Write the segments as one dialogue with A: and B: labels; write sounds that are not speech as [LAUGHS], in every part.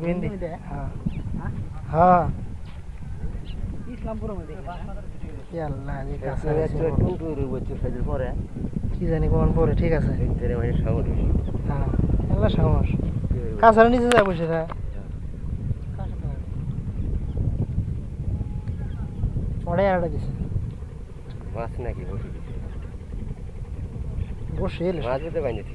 A: বেন্দি
B: মধ্যে?
A: হ্যাঁ
B: হ্যাঁ?
A: হ্যাঁ
B: ইসলামপুরের মধ্যে
A: কি আল্লাহ যে কাছে
C: পরে
A: কি জানি কোন পরে ঠিক আছে.
C: ভিতরে মানে সাগর
A: হ্যাঁ আল্লাহ সাহস কাছাড়ে নিচে যায় বসে না ওটাই আড়া দিছে
C: মাছ নাকি বসে
A: বসে এলে
C: মাছ বানিয়েছি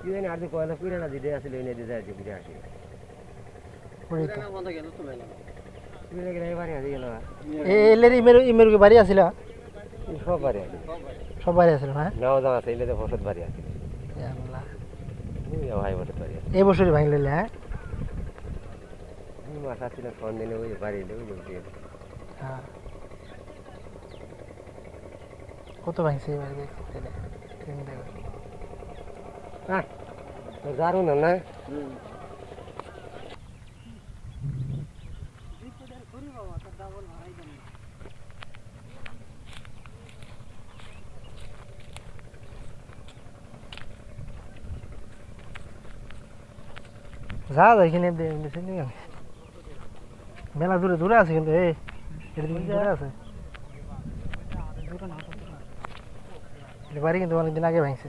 C: কি জানি আর কয়লা পুরে না দিতে আসলে এনে দিতে আছে ফিরে আসে
A: বাড়ি
C: সব বাড়ি
A: সব বাড়ি হ্যাঁ
C: আছে এলে ফসল বাড়ি
A: এই বছরই ভাঙলে হ্যাঁ
C: মাছ আসছিল ফোন দিলে ওই বাড়ি এলে ওই
A: হ্যাঁ কত ভাঙছে এবার
C: দারুণ না
A: যা নিয়ে মেলা দূরে দূরে আছে কিন্তু, এই দূরে আছে। বাড়ি কিন্তু অনেকদিন আগে ভাঙছে।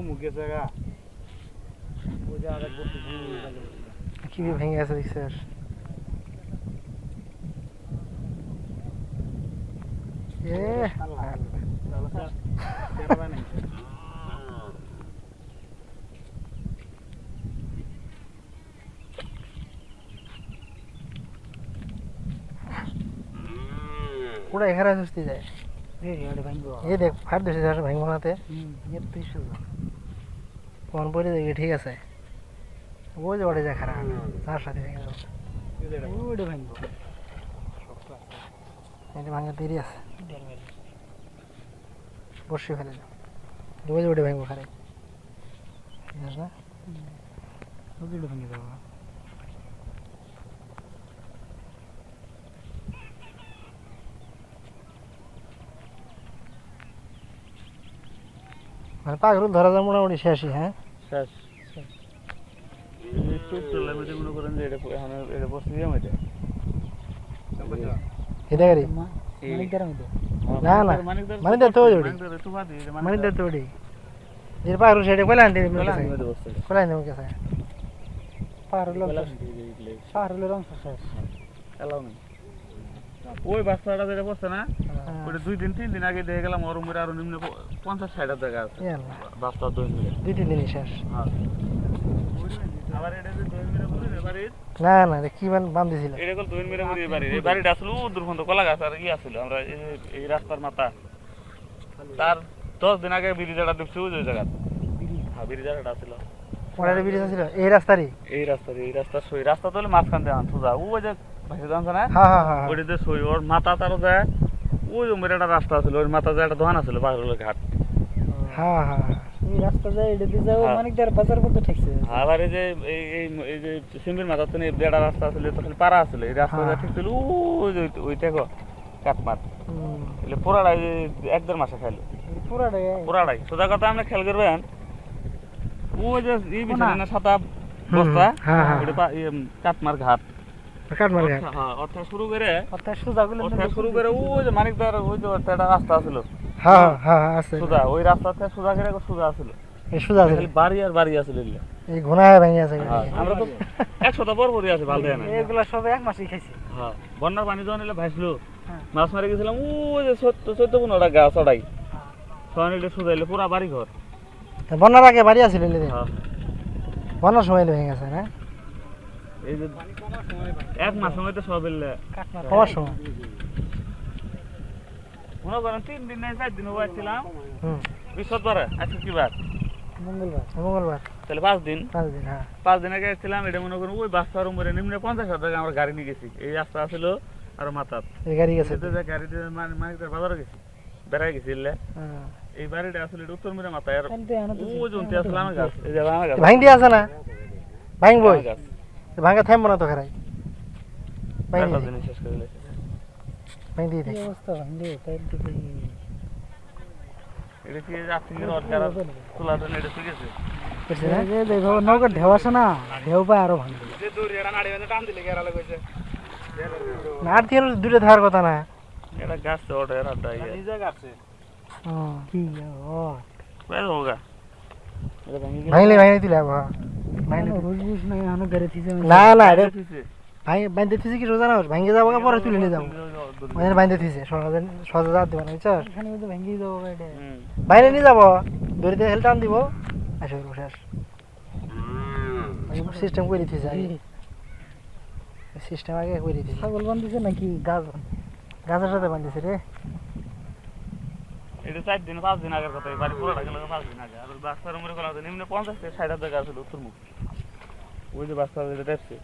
A: কি ভেঙে গেছে দেখছিস এ পুরা এখানে সুস্থি যায়। এই দেখ দিছে যার ভাঙবো নাতে কোন পরে দেখি ঠিক আছে? ওই যে ওটা যায় খারাপ। তার সাথে ভেঙে যাব। এটা ভাঙা দেরি আছে। বসে ফেলে ওই যে ওটা ভাঙবো খারাপ না মানে পাগল ধরা যায় মোটামুটি শেষই হ্যাঁ?
D: শেষ মনে করেন যে এটা এখন এটা বসে দিয়ে মধ্যে
A: এটা গাড়ি না না তো ওটি মানিকদার তো সেটা কইলা আনতে কইলা আনতে মুখে স্যার পাগল লোক
D: ওই বাচ্চাটা যেটা বসছে না ওটা দুই দিন তিন দিন আগে দেখে গেলাম ওর উপরে আরও নিম্ন পঞ্চাশ ষাট জায়গা আছে। বাচ্চা দুই মিলে
A: দুই তিন দিনই শেষ।
D: আবার এটা যে দুই মিলে বলি বাড়ির?
A: না না কি
D: এটা কল দুই মিলে বাড়ির। এই বাড়িটা আসলে দূর পর্যন্ত কলা গাছ আর ই আসছিল আমরা এই রাস্তার মাথা। তার দশ দিন আগে বিরিজাটা দেখছি ওই জায়গা হ্যাঁ বিরিজাটা ছিল
A: ওটা ব্রিজ ছিল? এই রাস্তারই?
D: এই রাস্তা এই রাস্তা সই। রাস্তা তো মাঝখান দিয়ে যা। ওই যে
A: হ্যাঁ হ্যাঁ হ্যাঁ
D: ওইটাতে সই ওর মাথা তারও যায় ওই জমের একটা রাস্তা আছিল ওর মাথা যায় একটা দোকান আছিল বাহিরের ঘাট।
A: হ্যাঁ হ্যাঁ
B: রাস্তা যায় এটা দিয়ে যাও
D: হ্যাঁ।
B: মানিকদার বাজার পর্যন্ত ঠেকছে।
D: আবার এই যে এই এই এই যে সিম্বির মাথা তো নেই বেড়া রাস্তা আছিল তো খালি পাড়া আছিল এই রাস্তা। ঠিক ছিল ওই যে ওই দেখো কাটমাট এলে পুরাটাই এক দেড় মাসে খাইলো।
B: পুরাটাই।
D: পুরাটাই। সোজা কথা আপনি খেয়াল করবেন ওই যে ই
B: কোনা?
D: বিছানা সাতা বস্তা। ওটা ইয়ে, কাটমার ঘাট।
A: কাটমার ঘাট
D: হ্যাঁ অর্থাৎ শুরু করে
B: অর্থাৎ সুজাগুলো
D: অর্থাৎ শুরু করে ওই যে মানিকদার ওই যে একটা রাস্তা ছিল
A: হ্যাঁ হ্যাঁ হ্যাঁ আছে।
D: সুজা ওই রাস্তা থেকে সুজা করে সুজা ছিল
A: এই সুজা আছে
D: বাড়ি আর বাড়ি আছিল এগুলো।
A: এই ঘোড়ায় ভেঙে আছে।
D: হ্যাঁ, আমরা তো [LAUGHS] একশোটা পর পরই আছে ভালো না
B: এগুলো সব এক মাসই খাইছে।
D: হ্যাঁ বন্যার পানি যখন এলে ভাসলো
B: হ্যাঁ।
D: মাছ মারি গেছিলাম ওই যে চোদ্দ চোদ্দ পনেরোটা গাছ ওটাই তখন এটা সুজাইলে পুরা বাড়ি ঘর
A: বন্যার আগে বাড়ি আছিল
D: হ্যাঁ।
A: বন্যার সময় ভেঙে গেছে না?
D: এই যে এক মাস সময় তো সব এলে।
A: সময়।
D: মনে করেন তিন দিন নাই চার দিন
A: হুম।
D: বৃহস্পতিবার? আজকে কি বার?
B: মঙ্গলবার।
A: মঙ্গলবার।
D: তাহলে পাঁচ দিন?
A: পাঁচ দিন হ্যাঁ।
D: পাঁচ দিন আগে এসেছিলাম এটা মনে করুন ওই বাসটার উপরে নিম্নে পঞ্চাশ হাজার টাকা আমরা গাড়ি নিয়ে গেছি। এই রাস্তা ছিল আর মাথাত
A: এই গাড়ি গেছে।
D: গাড়িতে মানে বাজারে গেছি বেড়াই গেছি
A: হ্যাঁ।
D: এই বাড়িটা আসলে এটা উত্তর মেরে মাথায় আর ও জন্তি আসলে আমার গাছ। এই যে আমার গাছ।
A: ভাঙ দিয়ে আছে না? ভাঙ বই
D: গাছ।
A: ভাঙা থামবো না তো খারাই। দিয়ে দিয়ে
B: ঢেউ আসে না। ঢেউ পায় আরও ভাঙবে
A: না আর দূরে থাকার কথা না।
D: এটা গাছ তো ওটা এর আড্ডা ইয়ে
A: হুম।
B: কি
D: হোগা।
A: ভাঙলে ভাঙলে তুলে আবো ভাঙলে
B: রোজ বুঝ নাই এখনও ঘরে
A: না না
D: দিছে।
A: ভাঙ বাইন্দে থিছে কি সোজা না ভাঙে যাব পরে তুলে নিয়ে যাব। মানে বাইন্দে থিছে সহজে সহজে যাত দেবো না বুঝছস?
B: এখানে তো ভেঙে যাব এটা।
A: বাইরে নিয়ে যাব। দড়িতে হেল টান দিব আসে শেষ সিস্টেম করে দিতেছে আগে। সিস্টেম আগে করে দিতেছে
B: ছাগল বান্ধিছে নাকি গাছ
A: গাছের সাথে বাঁধিছে রে।
D: এটা চার দিন পাঁচ দিন আগের কথা বাড়ি পুরোটা গেল পাঁচ দিন আগে। আর বাচ্চার উমরে কলা নিম্নে পঞ্চাশ থেকে ষাট হাজার গাছ ছিল উত্তর মুখ। ওই যে বাচ্চা যেটা দেখছে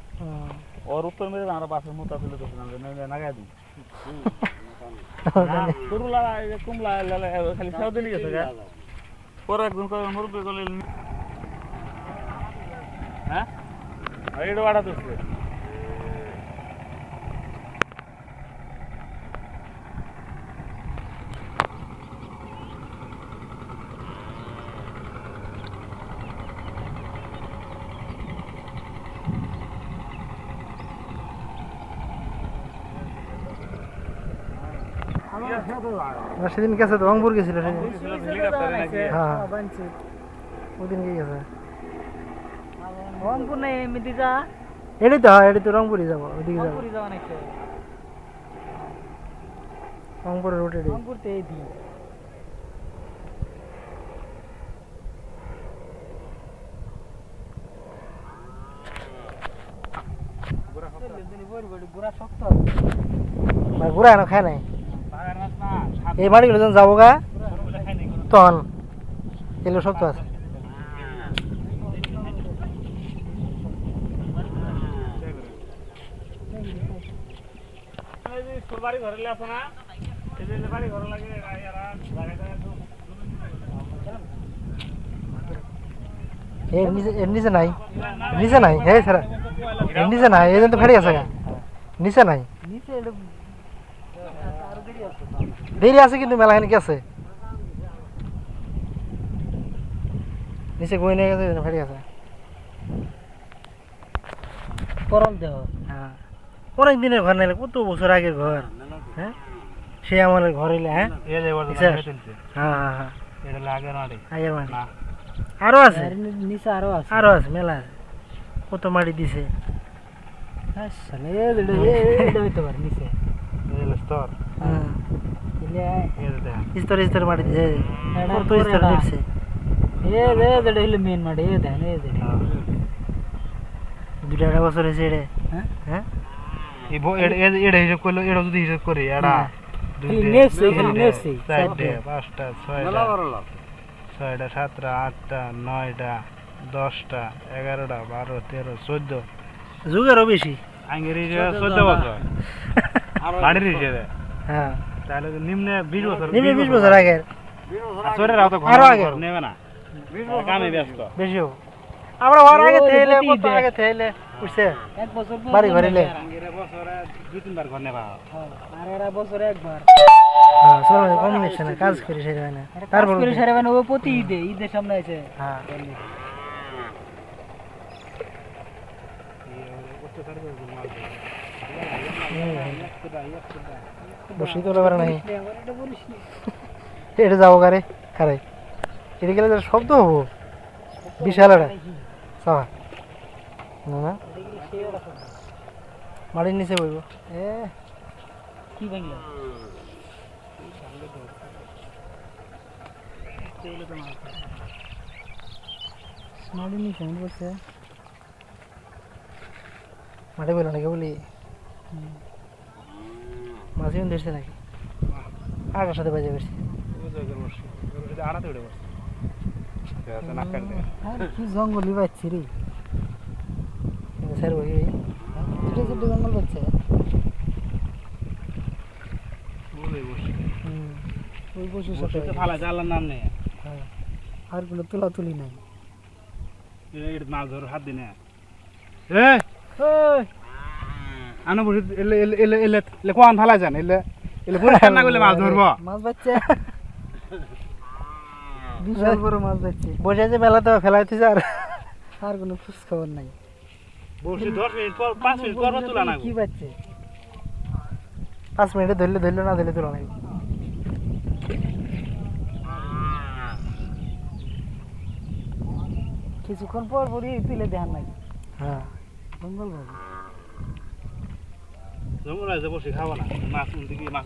D: ওর উত্তর মেরে আমরা বাসের মতো ছিল তো নাগাই দিই। কুমলা খালি সেও দিলি গেছে পরে একজন কয় মুরব্বী করলে হ্যাঁ? এটা বাড়া
A: আর সেদিন গেছে তো রংপুর গেছিল সেদিন।
D: নাকি
A: হ্যাঁ
B: বানছে
A: ওদিন কি গেছে।
B: রংপুর নেই এমনি যা।
A: এটাই তো হয় এটাই তো রংপুরই যাব ওইদিকে যাব। এটাই।
B: রংপুর তো এই গুড়া শক্ত।
A: ঘুরা এনে খায় নাই।
D: না
A: এই বাড়িগুলো যখন যাব গা, তখন এগুলো আছে
D: বাড়ি ঘরে আছে। বাড়ি ঘরে তো
A: নিচে নাই। নিচে নাই। হে স্যার নিচে নাই। এই জন্য তো গেছে গা। নিচে নাই।
B: নিচে আছে
A: দেরি আছে কিন্তু মেলাখানি গেছে নিচে গই নিয়ে গেছে ফেটে গেছে
B: করল দেহ
A: হ্যাঁ অনেক দিনের ঘর নাইলে কত বছর আগের ঘর হ্যাঁ সে আমাদের ঘর এলে হ্যাঁ হ্যাঁ হ্যাঁ হ্যাঁ আগের মাটি আছে
B: নিচে আরও আছে
A: আরও আছে মেলা আছে কত মাটি দিছে
B: হ্যাঁ নিচে
D: স্তর
A: হুম মাটি দিছে কত
B: এ হইল মেন মাঠে এ দেন এ
A: দুটা বছর হয়েছে এটা
B: হ্যাঁ
D: এই বো এটা এটা হিসাব করলে এটা যদি হিসাব করি এটা
B: খালি নেপছে খালি
D: চারটে পাঁচটা ছয়টা ছয়টা সাতটা আটটা নয়টা দশটা এগারোটা বারো তেরো চোদ্দ
A: যুগেরও বেশি
D: আঙ্গের চোদ্দ বছর বাড়ির হিসেবে
A: হ্যাঁ
D: তাহলে নিম্নে বিশ বছর
A: নিবে বিশ বছর আগের।
D: চোরেরাও তো
A: আরও আগে।
D: নেবে না। কামে ব্যস্ত।
A: বেশিও আমরা হওয়ার আগে থেলে কত আগে থেলে বুঝছে
B: এক বছর
A: বাড়ি ঘরে লে।
D: বছরে দুই তিনবার ঘর নেবা।
B: হ্যাঁ, আর এরা বছরে একবার।
A: হ্যাঁ চলো কম নিচ্ছে না কাজ করি সেটা না। তারপর
B: করে সারা ও প্রতি ঈদে ঈদের সামনে আছে
A: হ্যাঁ। বসি তোলা পারে নাই এটা যাব কারে? খারাই এটা গেলে শব্দ হব? বিশাল এটা সাবা না না। মাটির নিচে বইব। এ
B: কি বাংলা মাটির নিচে আমি বলছে
A: মাঠে বলল নাকি বলি? মাঝে ধরছে নাকি আগার সাথে বাজে
B: আর কি জঙ্গলি পাচ্ছি রে।
A: স্যার ওই
B: ছোট ছোট জঙ্গল পাচ্ছে। ওই পশু সাথে
E: নাম নেই
B: আরগুলো তোলা নাই।
E: মাছ ধর হাত দিনে। এ আনো বসে এলে এলে এলে এলে এলে কোন ফালা যান এলে এলে পরিষ্কার না করলে মাছ ধরবো।
B: মাছ পাচ্ছে বিশাল বড় মাছ পাচ্ছে
A: বসে তো ফেলাইতে আর।
B: আর কোনো খোঁজ খবর নাই।
E: বসে দশ মিনিট পর পাঁচ মিনিট পর তোলা না
B: কি
A: পাঁচ মিনিটে ধরলে ধরলে না ধরলে তোলা নাকি
B: কিছুক্ষণ পর পরই পিলে দেখান নাই।
A: হ্যাঁ।
B: জঙ্গল ভাবে
E: জঙ্গল আছে বসে খাব না মাছ দিকে মাছ